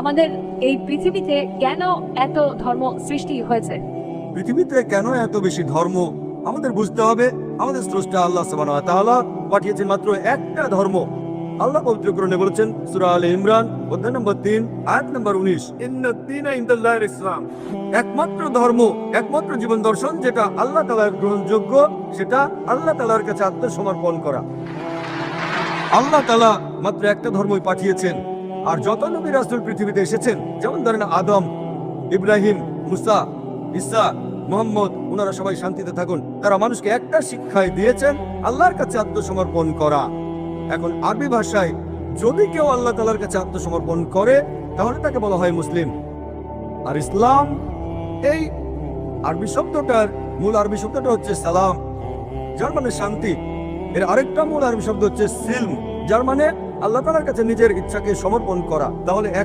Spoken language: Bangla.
আমাদের এই পৃথিবীতে কেন এত ধর্ম সৃষ্টি হয়েছে? পৃথিবীতে কেন এত বেশি ধর্ম? আমাদের বুঝতে হবে আমাদের স্রষ্টা আল্লাহ সুবহানাহু ওয়া তাআলা পাঠিয়েছেন মাত্র একটা ধর্ম। আল্লাহ পবিত্র কোরআনে বলেছেন সূরা আলে ইমরান অধ্যায় নম্বর 3 আয়াত নম্বর 19 ইন্না দীনা ইনদাল্লাহিল ইসলাম। একমাত্র ধর্ম একমাত্র জীবন দর্শন যেটা আল্লাহ তাআলার গ্রহণযোগ্য সেটা আল্লাহ তাআলার কাছে আত্মসমর্পণ করা। আল্লাহ তাআলা মাত্র একটা ধর্মই পাঠিয়েছেন আর যত নবী রাসূল পৃথিবীতে এসেছেন, যেমন ধরেন আদম, ইব্রাহিম, মুসা ইসা মোহাম্মদ ওনারা সবাই শান্তিতে থাকুন। তারা মানুষকে একটা শিক্ষাই দিয়েছেন, আল্লাহর কাছে আত্মসমর্পণ করা। এখন আরবি ভাষায় যদি কেউ আল্লাহ তালার কাছে আত্মসমর্পণ করে, তাহলে তাকে বলা হয় মুসলিম। আর ইসলাম, এই আরবি শব্দটার মূল আরবি শব্দটা হচ্ছে সালাম, যার মানে শান্তি। এর আরেকটা মূল আরবি শব্দ হচ্ছে সিলম, যার মানে আল্লাহ তালার কাছে নিজের ইচ্ছাকে সমর্পণ করা। তাহলে এক